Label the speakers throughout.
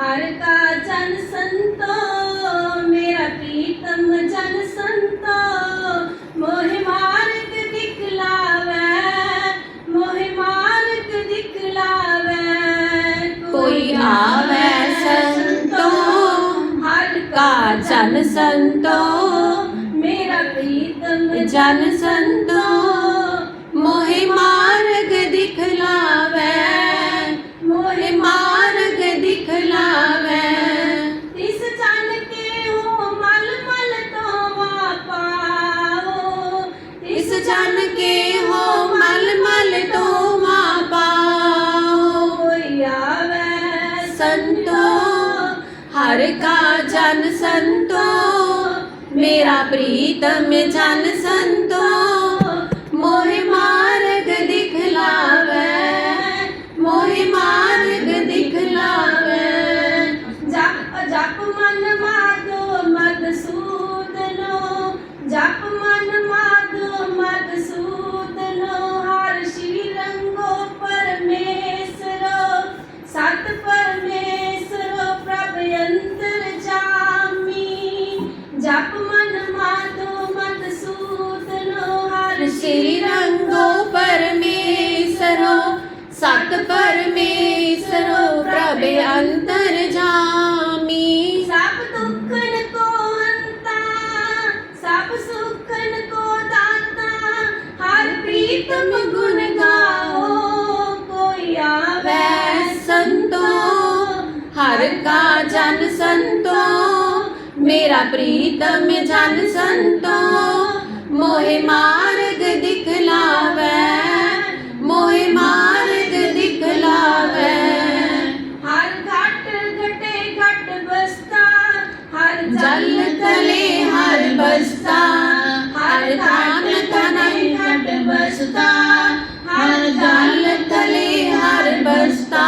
Speaker 1: ਹਰ ਕਾ ਜਨ ਸੰਤੋ ਮੇਰਾ
Speaker 2: ਪ੍ਰੀਤਮ ਜਨ ਸੰਤੋ। ਮੋਹਿ ਮਾਰਗ ਦਿਖਲਾਵੇ ਮੋਹਿ ਮਾਰਗ ਦਿਖਲਾਵੇ
Speaker 1: ਕੋਈ ਆਵੇ
Speaker 2: ਸੰਤੋ। ਹਰ ਕਾ ਜਨ ਸੰਤੋ ਮੇਰਾ ਪ੍ਰੀਤਮ ਜਨ ਸੰਤੋ।
Speaker 1: ਮੋਹਿ ਮਾਰਗ ਹਰ ਕਾ ਜਨ ਸੰਤੋ ਮੇਰਾ ਪ੍ਰੀਤਮ ਜਨ ਸੰਤੋ ਮੋਹਿ ਮਾਰਗ ਦਿਖਲਾਵੇ। ਸਤ ਪਰਮੇਸ਼ਰੋ ਪ੍ਰਭ ਅੰਤਰ ਜਾਮੀ। ਸਭ ਦੁੱਖਨ ਕੋ ਹੰਤਾ ਸਭ ਸੁਖਨ ਕੋ ਦਾਤਾ, ਹਰ ਪ੍ਰੀਤਮ ਗੁਣ ਗਾਓ, ਕੋਈ ਆਵੇ
Speaker 2: ਸੰਤੋ, ਹਰ ਕਾ
Speaker 1: ਜਨ ਸੰਤੋ, ਮੇਰਾ ਪ੍ਰੀਤਮ ਜਨ ਸੰਤੋ,
Speaker 2: ਮੋਹਿ ਮਾਰਗ ਦਿਖਲਾਵੇ बसता हर दान तनय घट बसता हर जल तले हर बसता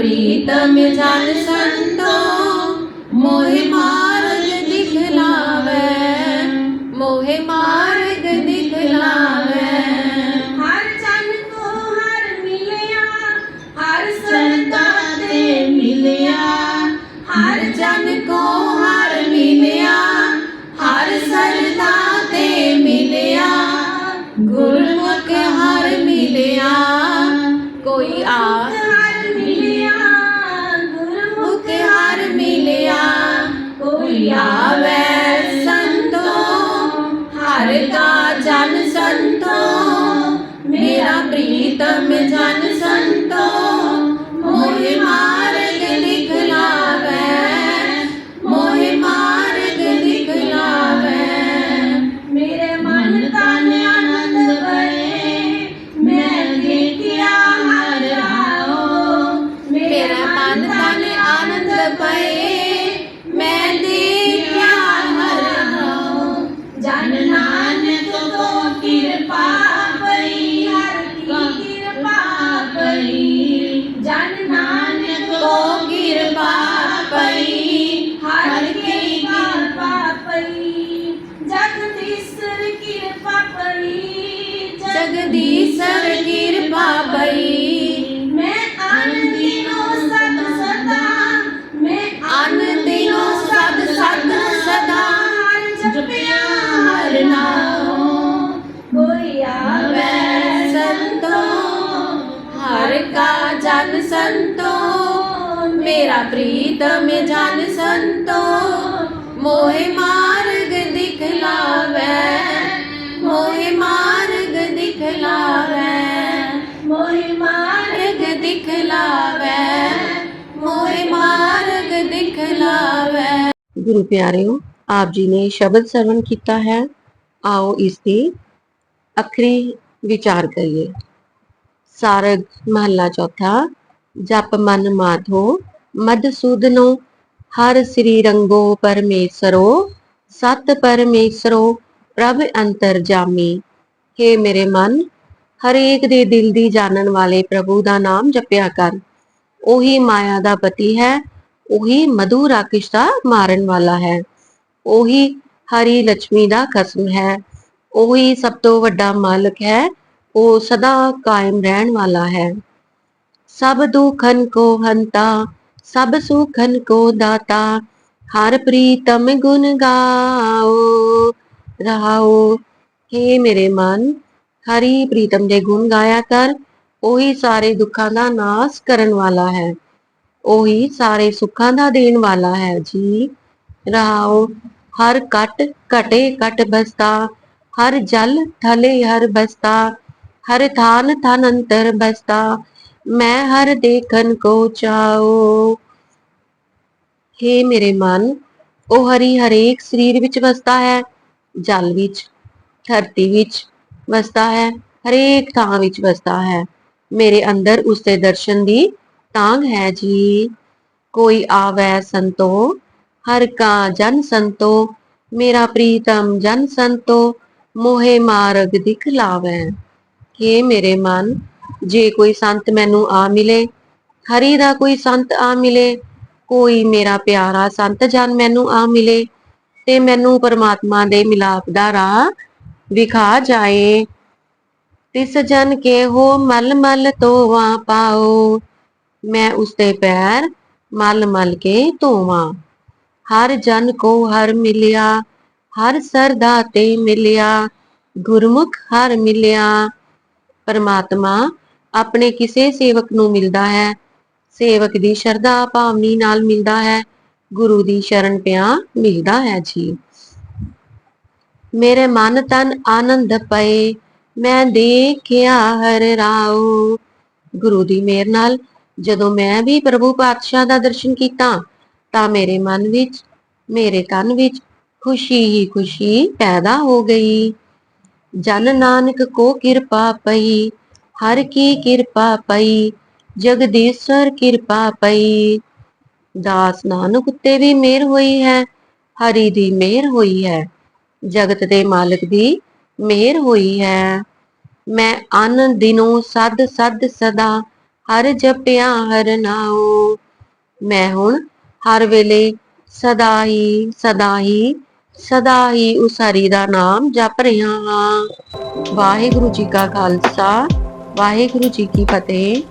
Speaker 2: प्रीतम जन संतो, मोहे मार्ग दिखलावे, मोहे मार्ग दिखलावे। हर जन को हर मिलया, हर संता
Speaker 1: ते
Speaker 2: मिलया। हर जन को हर मिलया, हर संता ते मिलया। गुरमुख हर मिलया, कोई आ
Speaker 1: Yeah.
Speaker 2: कृपा भई मैं अन दिनों सत सदा, मैं अन दिनों सत सत सदा।
Speaker 1: जपिया
Speaker 2: हर नाम
Speaker 1: कोई
Speaker 2: आवे संतो, हर का जन संतो, मेरा प्रीतम जान संतो, मोहे
Speaker 1: मा
Speaker 2: ਮਾਰਗ ਦਿਖਲਾਵੇ, ਮੋਏ ਮਾਰਗ ਦਿਖਲਾਵੇ।
Speaker 3: ਗੁਰੂ ਪਿਆਰਿਓ, ਆਪ ਜੀ ਨੇ ਸ਼ਬਦ ਸਰਵਣ ਕੀਤਾ ਹੈ। ਆਓ ਇਸ ਤੇ ਅਖਰੀ ਵਿਚਾਰ ਕਰੀਏ। ਸਾਰਗ ਮਹੱਲਾ ਚੌਥਾ, ਜਪ ਮਨ ਮਾਧੋ, ਮਦ ਸੂਦਨੋ, ਹਰ ਸ੍ਰੀ ਰੰਗੋ ਪਰਮੇਸ਼ਰੋ, ਸਤ ਪਰਮੇਸ਼ਰੋ, ਪ੍ਰਭ ਅੰਤਰਜਾਮੀ हे ਮੇਰੇ ਮਨ ਹਰੇਕ ਦੇ ਦਿਲ ਦੀ ਜਾਣਨ ਵਾਲੇ ਪ੍ਰਭੂ ਦਾ ਨਾਮ ਜਪਿਆ ਕਰ। ਉਹੀ ਮਾਇਆ ਦਾ ਪਤੀ ਹੈ, ਉਹੀ ਮਧੂ ਰਾਕੇਸ਼ ਦਾ ਮਾਰਨ ਵਾਲਾ ਹੈ। ਉਹੀ ਹਰੀ ਲక్ష్ਮੀ ਦਾ ਖਸਮ ਹੈ। ਉਹੀ ਸਭ ਤੋਂ ਵੱਡਾ ਮਾਲਕ ਹੈ, ਉਹ ਸਦਾ ਕਾਇਮ ਰਹਿਣ ਵਾਲਾ ਹੈ। ਸਭ ਦੁਖਨ ਕੋ ਹੰਤਾ, ਸਭ ਸੁਖਨ ਕੋ ਦਾਤਾ, ਹਰ ਪ੍ਰੀਤਮ ਗੁਣ ਗਾਓ, ਰਹਾਓ हे ਮੇਰੇ ਮਨ ਹਰੀ ਪ੍ਰੀਤਮ ਦੇ ਗੁਣ ਗਾਇਆ ਕਰ, ਉਹੀ ਸਾਰੇ ਦੁੱਖਾਂ ਦਾ ਨਾਸ ਕਰਨ ਵਾਲਾ ਹੈ। ਉਹੀ ਸਾਰੇ ਸੁੱਖਾਂ ਦਾ ਦੇਣ ਵਾਲਾ ਹੈ। ਜੀ ਰਹਾਓ, ਹਰ ਕਟ ਘਟੇ ਕਟ ਬਸਤਾ, ਹਰ ਜਲ ਥਲੇ ਹਰ ਬਸਤਾ, ਹਰ ਥਾਨ ਥਨ ਅੰਤਰ ਬਸਤਾ, ਮੈਂ ਹਰ ਦੇਖਨ ਕੋ ਚਾਓ। हे ਮੇਰੇ ਮਨ, ਉਹ ਹਰੀ ਹਰੇਕ ਸਰੀਰ ਵਿੱਚ ਵਸਦਾ ਹੈ, ਜਲ ਵਿੱਚ, ਧਰਤੀ ਵਿੱਚ ਵਸਦਾ ਹੈ, ਹਰੇਕ ਥਾਂ ਵਿੱਚ ਵਸਦਾ ਹੈ। ਮੇਰੇ ਅੰਦਰ ਉਸ ਦੇ ਦਰਸ਼ਨ ਦੀ ਤਾਂਗ ਹੈ ਜੀ। ਕੋਈ ਆਵੈ ਸੰਤੋ, ਹਰ ਕਾ ਜਨ ਸੰਤੋ, ਮੇਰਾ ਪ੍ਰੀਤਮ ਜਨ ਸੰਤੋ, ਮੋਹਿ ਮਾਰਗ ਦਿਖਲਾਵੈ ਕਿ ਮੇਰੇ ਮਨ, ਜੇ ਕੋਈ ਸੰਤ ਮੈਨੂੰ ਆ ਮਿਲੇ, ਹਰੀ ਦਾ ਕੋਈ ਸੰਤ ਆ ਮਿਲੇ, ਕੋਈ ਮੇਰਾ ਪਿਆਰਾ ਸੰਤ ਜਨ ਮੈਨੂੰ ਆ ਮਿਲੇ, ਤੇ ਮੈਨੂੰ ਪਰਮਾਤਮਾ ਦੇ ਮਿਲਾਪ ਦਾ ਰਾਹ ਵਿਖਾ ਜਾਏ। ਤਿਸ ਜਨ ਕੇ ਹੋ ਮਲ ਮਲ ਤੋਵਾ ਪਾਓ। ਮੈਂ ਉਸ ਪੈਰ ਮਲ ਮਲ ਕੇ ਧੋਵਾਂ। ਹਰ ਜਨ ਕੋ ਹਰ ਮਿਲਿਆ, ਹਰ ਸਰਦਾ ਤੇ ਮਿਲਿਆ, ਗੁਰਮੁਖ ਹਰ ਮਿਲਿਆ। ਪਰਮਾਤਮਾ ਆਪਣੇ ਕਿਸੇ ਸੇਵਕ ਨੂੰ ਮਿਲਦਾ ਹੈ। ਸੇਵਕ ਦੀ ਸ਼ਰਧਾ ਭਾਵਨੀ ਨਾਲ ਮਿਲਦਾ ਹੈ। ਗੁਰੂ ਦੀ ਸ਼ਰਨ ਪਿਆ ਮਿਲਦਾ ਹੈ ਜੀ। ਮੇਰੇ ਮਨ ਤਨ ਆਨੰਦ ਪਏ। ਮੈਂ ਦੇਖਿਆ ਹਰ ਰਾਉ। ਗੁਰੂ ਦੀ ਮੇਰ ਨਾਲ ਜਦੋਂ ਮੈਂ ਵੀ ਪ੍ਰਭੂ ਪਾਤਸ਼ਾਹ ਦਾ ਦਰਸ਼ਨ ਕੀਤਾ, ਤਾਂ ਮੇਰੇ ਮਨ ਵਿੱਚ, ਮੇਰੇ ਤਨ ਵਿੱਚ ਖੁਸ਼ੀ ਹੀ ਖੁਸ਼ੀ ਪੈਦਾ ਹੋ ਗਈ। ਜਨ ਨਾਨਕ ਕੋ ਕਿਰਪਾ ਪਈ, ਹਰ ਕੀ ਕਿਰਪਾ ਪਈ, ਜਗਦੀਸ਼ਰ ਕਿਰਪਾ ਪਈ। ਦਾਸ ਨਾਨਕ ਉੱਤੇ ਵੀ ਮਿਹਰ ਹੋਈ ਹੈ, ਹਰੀ ਦੀ ਮਿਹਰ ਹੋਈ ਹੈ। ਜਗਤ ਦੇ ਮਾਲਕ ਦੀ ਮਿਹਰ ਹੋਈ ਹੈ। ਮੈਂ ਅਨ ਦਿਨੋਂ ਸਦ ਸਦ ਸਦਾ ਹਰ ਜਪਿਆ, ਹਰ ਨਾਉ। ਮੈਂ ਹੁਣ ਹਰ ਵੇਲੇ ਸਦਾ ਹੀ ਸਦਾ ਹੀ ਸਦਾ ਹੀ ਉਸ ਹਰੀ ਦਾ ਨਾਮ ਜਪ ਰਿਹਾ ਹਾਂ। ਵਾਹਿਗੁਰੂ ਜੀ ਕਾ ਖਾਲਸਾ, ਵਾਹਿਗੁਰੂ ਜੀ ਕੀ ਫਤਿਹ।